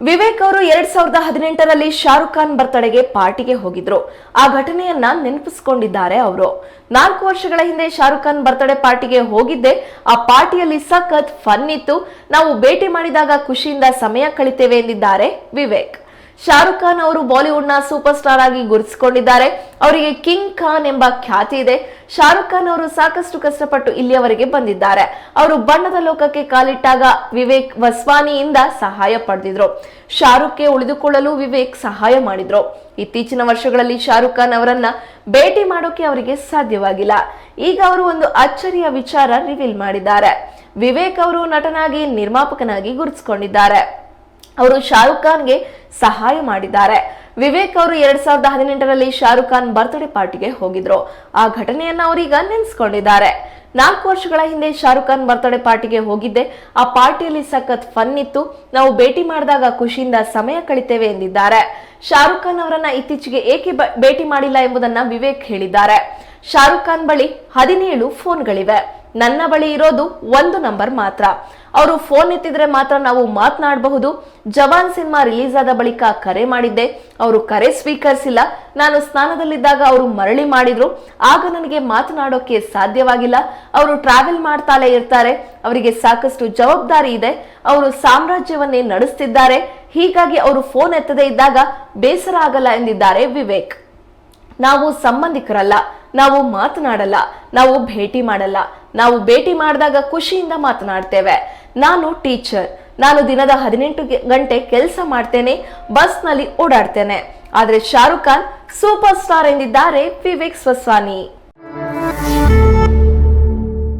ವಿವೇಕ್ ಅವರು ಎರಡ್ ಸಾವಿರದ ಹದಿನೆಂಟರಲ್ಲಿ ಶಾರುಖ್ ಖಾನ್ ಬರ್ತಡೆಗೆ ಪಾರ್ಟಿಗೆ ಹೋಗಿದ್ರು. ಆ ಘಟನೆಯನ್ನ ನೆನಪಿಸಿಕೊಂಡಿದ್ದಾರೆ ಅವರು. ನಾಲ್ಕು ವರ್ಷಗಳ ಹಿಂದೆ ಶಾರುಖ್ ಖಾನ್ ಬರ್ತಡೆ ಪಾರ್ಟಿಗೆ ಹೋಗಿದ್ದೆ. ಆ ಪಾರ್ಟಿಯಲ್ಲಿ ಸಖತ್ ಫನ್ ಇತ್ತು. ನಾವು ಭೇಟಿ ಮಾಡಿದಾಗ ಖುಷಿಯಿಂದ ಸಮಯ ಕಳಿತೇವೆ ಎಂದಿದ್ದಾರೆ ವಿವೇಕ್. ಶಾರುಖ್ ಖಾನ್ ಅವರು ಬಾಲಿವುಡ್ನ ಸೂಪರ್ ಸ್ಟಾರ್ ಆಗಿ ಗುರುತಿಸಿಕೊಂಡಿದ್ದಾರೆ. ಅವರಿಗೆ ಕಿಂಗ್ ಖಾನ್ ಎಂಬ ಖ್ಯಾತಿ ಇದೆ. ಶಾರುಖ್ ಖಾನ್ ಅವರು ಸಾಕಷ್ಟು ಕಷ್ಟಪಟ್ಟು ಇಲ್ಲಿಯವರೆಗೆ ಬಂದಿದ್ದಾರೆ. ಅವರು ಬಣ್ಣದ ಲೋಕಕ್ಕೆ ಕಾಲಿಟ್ಟಾಗ ವಿವೇಕ್ ವಸ್ವಾನಿಯಿಂದ ಸಹಾಯ ಪಡೆದಿದ್ರು. ಶಾರುಖ್ಗೆ ಉಳಿದುಕೊಳ್ಳಲು ವಿವೇಕ್ ಸಹಾಯ ಮಾಡಿದ್ರು. ಇತ್ತೀಚಿನ ವರ್ಷಗಳಲ್ಲಿ ಶಾರುಖ್ ಖಾನ್ ಅವರನ್ನ ಭೇಟಿ ಮಾಡೋಕೆ ಅವರಿಗೆ ಸಾಧ್ಯವಾಗಿಲ್ಲ. ಈಗ ಅವರು ಒಂದು ಅಚ್ಚರಿಯ ವಿಚಾರ ರಿವೀಲ್ ಮಾಡಿದ್ದಾರೆ. ವಿವೇಕ್ ಅವರು ನಟನಾಗಿ ನಿರ್ಮಾಪಕನಾಗಿ ಗುರುತಿಸಿಕೊಂಡಿದ್ದಾರೆ. ಅವರು ಶಾರುಖ್ ಖಾನ್ಗೆ ಸಹಾಯ ಮಾಡಿದ್ದಾರೆ. ವಿವೇಕ್ ಅವರು ಎರಡ್ ಸಾವಿರದ ಹದಿನೆಂಟರಲ್ಲಿ ಶಾರುಖ್ ಖಾನ್ ಬರ್ತ್ಡೇ ಪಾರ್ಟಿಗೆ ಹೋಗಿದ್ರು. ಆ ಘಟನೆಯನ್ನ ಅವರೀಗ ನೆನೆಸ್ಕೊಂಡಿದ್ದಾರೆ. ನಾಲ್ಕು ವರ್ಷಗಳ ಹಿಂದೆ ಶಾರುಖ್ ಖಾನ್ ಬರ್ತ್ಡೇ ಪಾರ್ಟಿಗೆ ಹೋಗಿದ್ದೆ. ಆ ಪಾರ್ಟಿಯಲ್ಲಿ ಸಖತ್ ಫನ್ ಇತ್ತು. ನಾವು ಭೇಟಿ ಮಾಡಿದಾಗ ಖುಷಿಯಿಂದ ಸಮಯ ಕಳಿತೇವೆ ಎಂದಿದ್ದಾರೆ. ಶಾರುಖ್ ಖಾನ್ ಅವರನ್ನ ಇತ್ತೀಚೆಗೆ ಏಕೆ ಭೇಟಿ ಮಾಡಿಲ್ಲ ಎಂಬುದನ್ನ ವಿವೇಕ್ ಹೇಳಿದ್ದಾರೆ. ಶಾರುಖ್ ಖಾನ್ ಬಳಿ ಹದಿನೇಳು ಫೋನ್ಗಳಿವೆ. ನನ್ನ ಬಳಿ ಇರೋದು ಒಂದು ನಂಬರ್ ಮಾತ್ರ. ಅವರು ಫೋನ್ ಎತ್ತಿದ್ರೆ ಮಾತ್ರ ನಾವು ಮಾತನಾಡಬಹುದು. ಜವಾನ್ ಸಿನಿಮಾ ರಿಲೀಸ್ ಆದ ಬಳಿಕ ಕರೆ ಮಾಡಿದ್ದೆ. ಅವರು ಕರೆ ಸ್ವೀಕರಿಸಿಲ್ಲ. ನಾನು ಸ್ನಾನದಲ್ಲಿದ್ದಾಗ ಅವರು ಮರಳಿ ಮಾಡಿದ್ರು. ಆಗ ನನಗೆ ಮಾತನಾಡೋಕೆ ಸಾಧ್ಯವಾಗಿಲ್ಲ. ಅವರು ಟ್ರಾವೆಲ್ ಮಾಡ್ತಾಲೇ ಇರ್ತಾರೆ. ಅವರಿಗೆ ಸಾಕಷ್ಟು ಜವಾಬ್ದಾರಿ ಇದೆ. ಅವರು ಸಾಮ್ರಾಜ್ಯವನ್ನೇ ನಡೆಸ್ತಿದ್ದಾರೆ. ಹೀಗಾಗಿ ಅವರು ಫೋನ್ ಎತ್ತದೇ ಇದ್ದಾಗ ಬೇಸರ ಆಗಲ್ಲ ಎಂದಿದ್ದಾರೆ ವಿವೇಕ್. ನಾವು ಸಂಬಂಧಿಕರಲ್ಲ. ನಾವು ಮಾತನಾಡಲ್ಲ, ನಾವು ಭೇಟಿ ಮಾಡಲ್ಲ. ನಾವು ಭೇಟಿ ಮಾಡಿದಾಗ ಖುಷಿಯಿಂದ ಮಾತನಾಡ್ತೇವೆ. ನಾನು ಟೀಚರ್, ನಾನು ದಿನದ ಹದಿನೆಂಟು ಗಂಟೆ ಕೆಲಸ ಮಾಡ್ತೇನೆ, ಬಸ್ನಲ್ಲಿ ಓಡಾಡ್ತೇನೆ. ಆದರೆ ಶಾರುಖ್ ಖಾನ್ ಸೂಪರ್ ಸ್ಟಾರ್ ಎಂದಿದ್ದಾರೆ ವಿವೇಕ್ ಸ್ವಸ್ವಾನಿ.